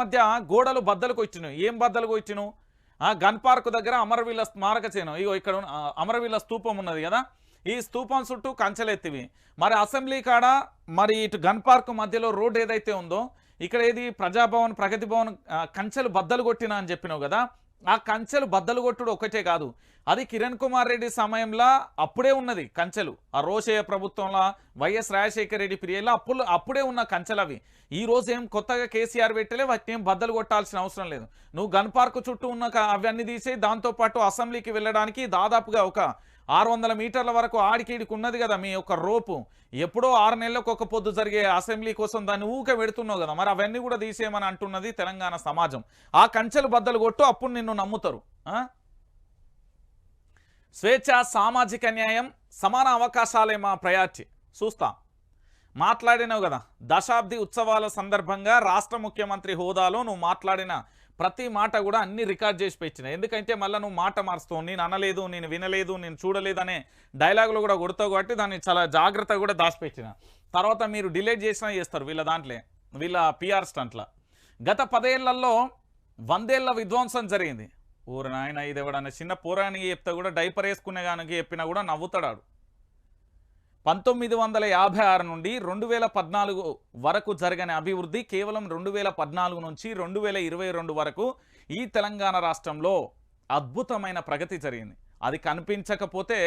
మధ్య గోడలు బద్దలు కొచ్చినావు. ఏం బద్దలు కొచ్చినావు? ఆ గన్ పార్క్ దగ్గర అమరవీళ్ళ స్మారక చిహ్నం. ఇగో ఇక్కడ అమరవీల స్థూపం అమరవీళ్ళ స్తూపం ఉన్నది కదా? ఈ స్తూపం చుట్టూ కంచెలెత్తివి. మరి అసెంబ్లీ కాడ మరి ఇటు గన్ పార్క్ మధ్యలో రోడ్ ఏదైతే ఉందో ఇక్కడ ఏది ప్రజాభవన్ ప్రగతి భవన్ కంచెలు బద్దలు కొట్టినా అని చెప్పినావు కదా? ఆ కంచెలు బద్దలు కొట్టుడు ఒకటే కాదు. అది కిరణ్ కుమార్ రెడ్డి సమయంలో అప్పుడే ఉన్నది కంచెలు. ఆ రోషయ్య ప్రభుత్వంలో వైఎస్ రాజశేఖర రెడ్డి పీరియడ్లో అప్పుడు అప్పుడే ఉన్న కంచెలు అవి. ఈ రోజు ఏం కొత్తగా కేసీఆర్ పెట్టలే వాటిని ఏం బద్దలు కొట్టాల్సిన అవసరం లేదు. నువ్వు గన్ పార్క్ చుట్టూ ఉన్న అవన్నీ తీసి దాంతోపాటు అసెంబ్లీకి వెళ్ళడానికి దాదాపుగా ఒక ఆరు వందల మీటర్ల వరకు ఆడికీడికి ఉన్నది కదా మీ యొక్క రోపు. ఎప్పుడో ఆరు నెలలకు ఒక పొద్దు జరిగే అసెంబ్లీ కోసం దాన్ని ఊక పెడుతున్నావు కదా. మరి అవన్నీ కూడా తీసేయమని అంటున్నది తెలంగాణ సమాజం. ఆ కంచెలు బద్దలు కొట్టు అప్పుడు నిన్ను నమ్ముతారు. స్వేచ్ఛ సామాజిక న్యాయం సమాన అవకాశాలే మా ప్రయారిటీ. చూస్తా. మాట్లాడినావు కదా. దశాబ్ది ఉత్సవాల సందర్భంగా రాష్ట్ర ముఖ్యమంత్రి హోదాలో నువ్వు మాట్లాడిన ప్రతి మాట కూడా అన్ని రికార్డ్ చేసి పెట్టిన ఎందుకంటే మళ్ళీ నువ్వు మాట మారుస్తావు నేను అనలేదు నేను వినలేదు నేను చూడలేదు అనే డైలాగులు కూడా కొడతావు కాబట్టి దాన్ని చాలా జాగ్రత్తగా కూడా దాచిపెట్టిన. తర్వాత మీరు డిలేట్ చేసినా చేస్తారు వీళ్ళ దాంట్లో వీళ్ళ పిఆర్ స్టంట్ల. గత పదేళ్ళలో వందేళ్ళ విధ్వంసం జరిగింది. ఊరు నాయన ఇది ఎవడన్నా చిన్న పోరానికి చెప్తే కూడా డైపర్ వేసుకునే గానికి చెప్పినా కూడా నవ్వుతాడు పంతొమ్మిది వందల యాభై ఆరు నుండి రెండు వేల పద్నాలుగు వరకు జరిగిన అభివృద్ధి కేవలం రెండు వేల పద్నాలుగు నుంచి రెండు వేల ఇరవై రెండు వరకు ఈ తెలంగాణ రాష్ట్రంలో అద్భుతమైన ప్రగతి జరిగింది. అది కనిపించకపోతే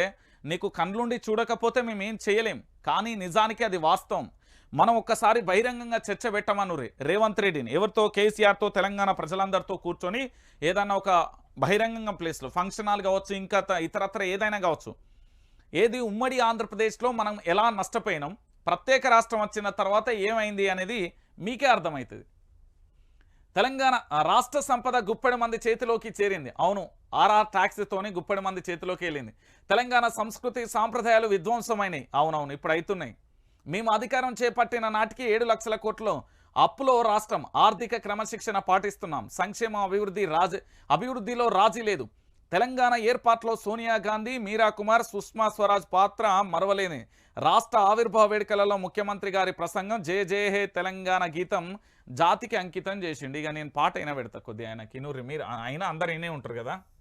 నీకు కండ్లుండి చూడకపోతే మేము ఏం చేయలేం. కానీ నిజానికి అది వాస్తవం. మనం ఒక్కసారి బహిరంగంగా చర్చ పెట్టమనురే రేవంత్ రెడ్డిని. ఎవరితో కేసీఆర్తో తెలంగాణ ప్రజలందరితో కూర్చొని ఏదన్నా ఒక బహిరంగంగా ప్లేస్లో ఫంక్షన్ హాల్ కావచ్చు ఇంకా ఇతరత్ర ఏదైనా కావచ్చు ఏది ఉమ్మడి ఆంధ్రప్రదేశ్లో మనం ఎలా నష్టపోయినాం ప్రత్యేక రాష్ట్రం వచ్చిన తర్వాత ఏమైంది అనేది మీకే అర్థమవుతుంది. తెలంగాణ రాష్ట్ర సంపద గుప్పెడు మంది చేతిలోకి చేరింది. అవును ఆర్ఆర్ ట్యాక్స్తోనే గుప్పెడు మంది చేతిలోకి వెళ్ళింది. తెలంగాణ సంస్కృతి సాంప్రదాయాలు విధ్వంసమైనవి అవునవును ఇప్పుడు అవుతున్నాయి మేము అధికారం చేపట్టిన నాటికి ఏడు లక్షల కోట్లు అప్పులో రాష్ట్రం ఆర్థిక క్రమశిక్షణ పాటిస్తున్నాం. సంక్షేమ అభివృద్ధి రాజ అభివృద్ధిలో రాజీ లేదు. తెలంగాణ ఏర్పాట్లో సోనియా గాంధీ మీరా కుమార్ సుష్మా స్వరాజ్ పాత్ర మరవలేని. రాష్ట్ర ఆవిర్భావ వేడుకలలో ముఖ్యమంత్రి గారి ప్రసంగం జే జే హే తెలంగాణ గీతం జాతికి అంకితం చేసిండు. ఇక నేను పాట అయినా పెడతా కొద్దిగా ఆయనకి నూరి మీరు అయినా అందరు ఇనే ఉంటారు కదా?